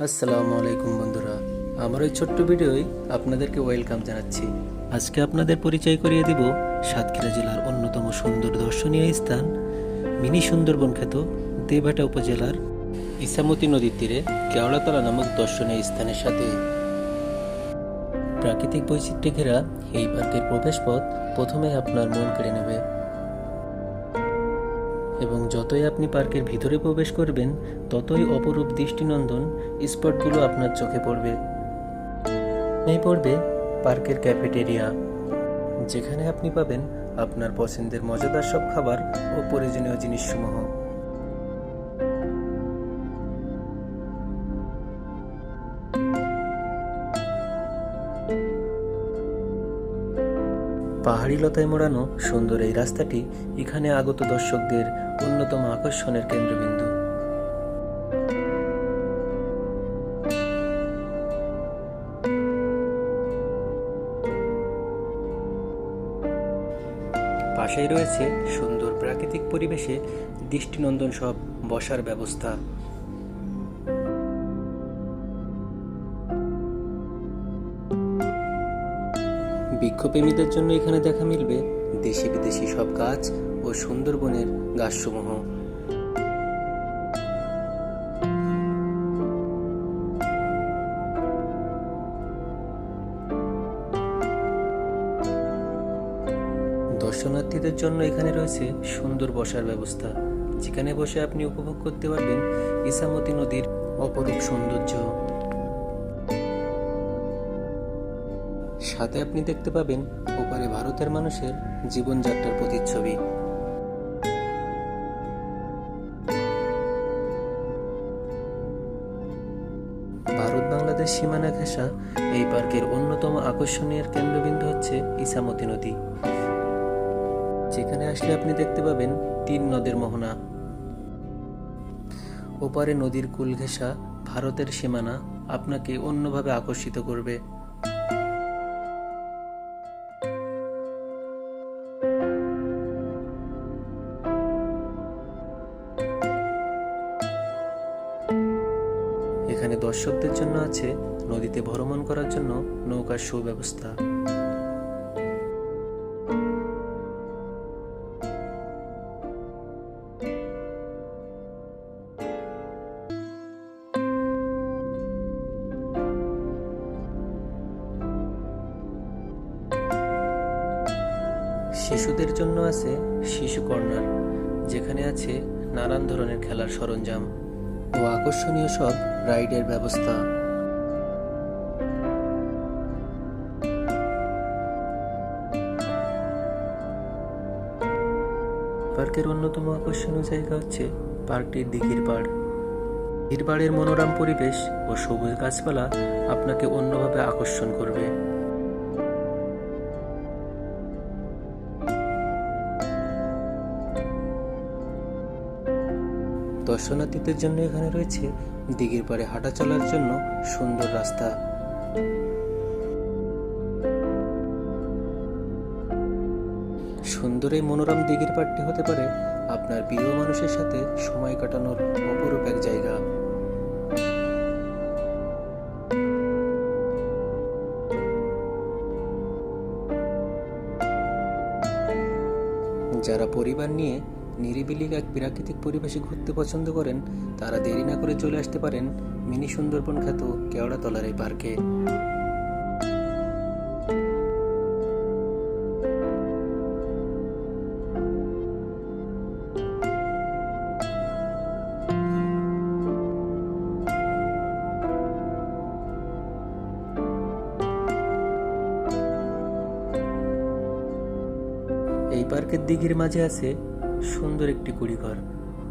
আসসালামু আলাইকুম বন্ধুরা, আমার ওই ছোট্ট ভিডিওই আপনাদেরকে ওয়েলকাম জানাচ্ছি। আজকে আপনাদের পরিচয় করিয়ে দিব সাতক্ষীরা জেলার অন্যতম সুন্দর দর্শনীয় স্থান, মিনি সুন্দরবন খ্যাত দেবাটা উপজেলার ইসামতি নদীর তীরে কেওড়াতলা নামক দর্শনীয় স্থানের সাথে। প্রাকৃতিক বৈচিত্র্যে ঘেরা এই পার্কের প্রবেশপথ প্রথমে আপনার মন কেড়ে নেবে। এবং যতই আপনি পার্কের ভিতরে প্রবেশ করবেন, ততই অপরূপ দৃষ্টিনন্দন স্পটগুলো আপনার চোখে পড়বে। এই পড়বে পার্কের ক্যাফেটেরিয়া, যেখানে আপনি পাবেন আপনার পছন্দের মজাদার সব খাবার ও প্রয়োজনীয় জিনিসসমূহ। পাহাড়ি লতায় মোড়ানো সুন্দর এই রাস্তাটি এখানে আগত দর্শকদের অন্যতম আকর্ষণের কেন্দ্রবিন্দু। পাশেই রয়েছে সুন্দর প্রাকৃতিক পরিবেশে দৃষ্টিনন্দন সব বসার ব্যবস্থা। বৃক্ষপ্রেমীদের জন্য এখানে দেখা মিলবে দেশি বিদেশি সব গাছ ও সুন্দরবনের গাছসমূহ। দর্শনার্থীদের জন্য এখানে রয়েছে সুন্দর বসার ব্যবস্থা। যেখানে বসে আপনি উপভোগ করতে পারবেন ইসামতি নদীর অপরূপ সৌন্দর্য। সাথে আপনি দেখতে পাবেন ওপারে ভারতের মানুষের জীবনযাত্রার প্রতিচ্ছবি। ভারত বাংলাদেশ সীমানা ঘেঁষা এই পার্কের অন্যতম আকর্ষণীয় কেন্দ্রবিন্দু হচ্ছে ইসামতি নদী। যেখানে আসলে আপনি দেখতে পাবেন তিন নদের মোহনা। ওপারে নদীর কুল ঘেঁষা ভারতের সীমানা আপনাকে অন্যভাবে আকর্ষিত করবে। দর্শকদের জন্য আছে নদীতে ভ্রমণ করার জন্য নৌকার সুব্যবস্থা। শিশুদের জন্য আছে শিশু কর্নার, যেখানে আছে নানান ধরনের খেলার সরঞ্জাম। ও আকর্ষণীয় সব রাইডের ব্যবস্থা। পার্কের অন্যতম আকর্ষণীয় জায়গা হচ্ছে পার্কটির দিঘির পাড়। দিঘির পাড়ের মনোরম পরিবেশ ও সবুজ গাছপালা আপনাকে অন্যভাবে আকর্ষণ করবে। দর্শনার্থীদের জন্য এখানে রয়েছে দিঘির পাড়ে হাঁটা চলার জন্য সুন্দর রাস্তা। সুন্দর এই মনোরম দিঘির পাড়টি হতে পারে আপনার প্রিয় মানুষের সাথে সময় কাটানোর অপরূপ এক জায়গা। যারা পরিবার নিয়ে নিরিবিলি এক প্রাকৃতিক পরিবেশে ঘুরতে পছন্দ করেন, তারা দেরি না করে চলে আসতে পারেন মিনি সুন্দরবন খ্যাত কেওড়াতলার এই পার্কে। এই পার্কের দিঘির মাঝে আছে সুন্দর একটি কুড়িঘর,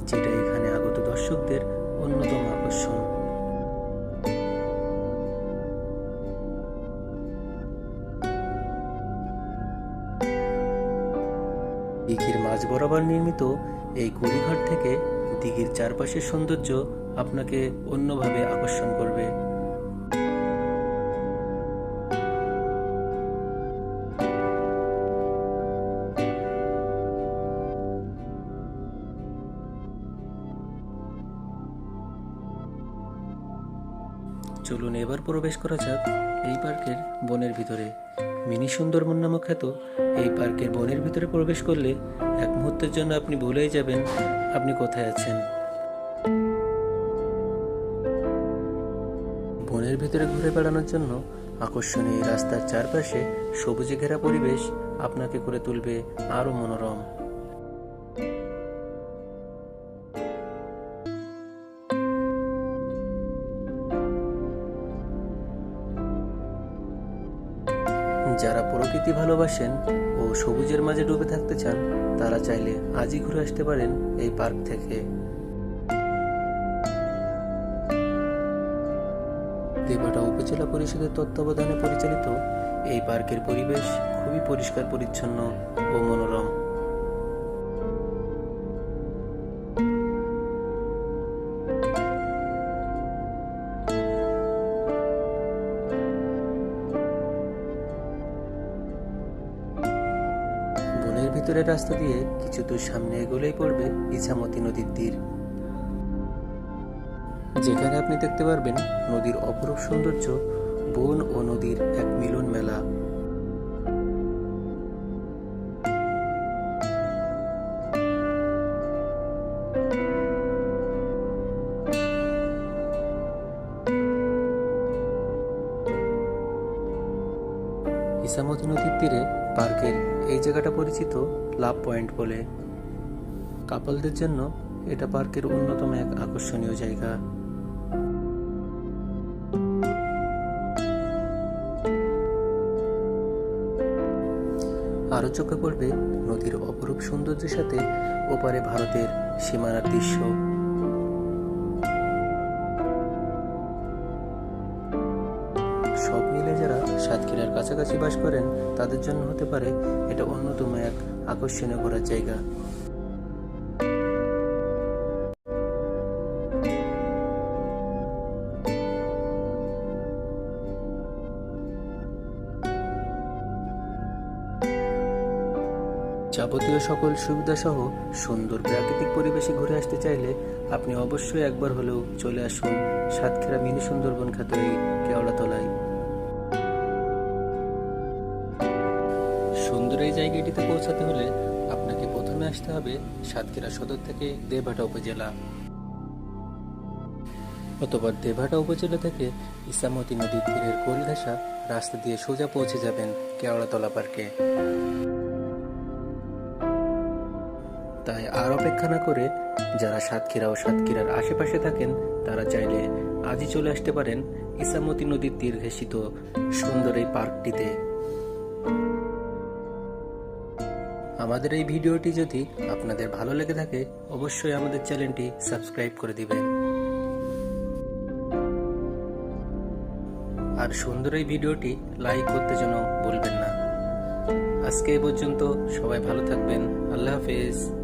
যেটা এখানে আগত দর্শকদের অন্যতম আকর্ষণ। দিঘির মাঝ বরাবর নির্মিত এই কুড়িঘর থেকে দিঘির চারপাশের সৌন্দর্য আপনাকে অন্যভাবে আকর্ষণ করবে। চলুন এবার প্রবেশ করা যাক এই পার্কের বনের ভিতরে। মিনি সুন্দরবন নামক খ্যাত এই পার্কের বনের ভিতরে প্রবেশ করলে এক মুহূর্তের জন্য আপনি ভুলেই যাবেন আপনি কোথায় আছেন। বনের ভিতরে ঘুরে বেড়ানোর জন্য আকর্ষণীয় রাস্তার চারপাশে সবুজে ঘেরা পরিবেশ আপনাকে করে তুলবে আরও মনোরম। যারা প্রকৃতি ভালোবাসেন ও সবুজের মাঝে ডুবে থাকতে চান, তারা চাইলে আজই ঘুরে আসতে পারেন এই পার্ক থেকে। দেবাটা উপজেলা পরিষদের তত্ত্বাবধানে পরিচালিত এই পার্কের পরিবেশ খুবই পরিষ্কার, পরিচ্ছন্ন ও মনোরম। ভিতরের রাস্তা দিয়ে কিছু দূর সামনে এগোলেই পড়বে ইছামতি নদীর তীর। যেখানে আপনি দেখতে পারবেন নদীর অপরূপ সৌন্দর্য, বন ও নদীর এক মিলন মেলা। ইসামতি নদীর তীরে পার্কের এই জায়গাটা পরিচিত লাভ পয়েন্ট বলে। কাপলদের জন্য এটা পার্কের অন্যতম এক আকর্ষণীয় জায়গা। আরও চোখে পড়বে নদীর অপরূপ সৌন্দর্যের সাথে ওপারে ভারতের সীমানার দৃশ্য। সাতক্ষীরার কাছাকাছি বাস করেন, তাদের জন্য হতে পারে এটা অন্যতম এক আকর্ষণীয় ঘোরার জায়গা। যাবতীয় সকল সুবিধা সহ সুন্দর প্রাকৃতিক পরিবেশে ঘুরে আসতে চাইলে আপনি অবশ্যই একবার হলেও চলে আসুন সাতক্ষীরা মিনি সুন্দরবন খ্যাত এই কেওড়াতলায়। সুন্দর এই জায়গাটিতে পৌঁছাতে হলে আপনাকে প্রথমে আসতে হবে সাতক্ষীরা সদর থেকে দেভাটা উপজেলা। অতবার দেভাটা উপজেলা থেকে ইসামতি নদীর তীরের কোলঘাসা রাস্তা দিয়ে সোজা পৌঁছে যাবেন কেওড়াতলা পার্কে। তাই আর অপেক্ষা না করে যারা সাতক্ষীরা ও সাতক্ষীরার আশেপাশে থাকেন, তারা চাইলে আজই চলে আসতে পারেন ইসামতি নদীর তীর ঘেঁষিত সুন্দর এই পার্কটিতে। আমাদের এই ভিডিওটি যদি আপনাদের ভালো লেগে থাকে, অবশ্যই আমাদের চ্যানেলটি সাবস্ক্রাইব করে দিবেন। আর সুন্দর এই ভিডিওটি লাইক করতে যেন ভুলবেন না। আজকে এ পর্যন্ত সবাই ভালো থাকবেন। আল্লাহ হাফেজ।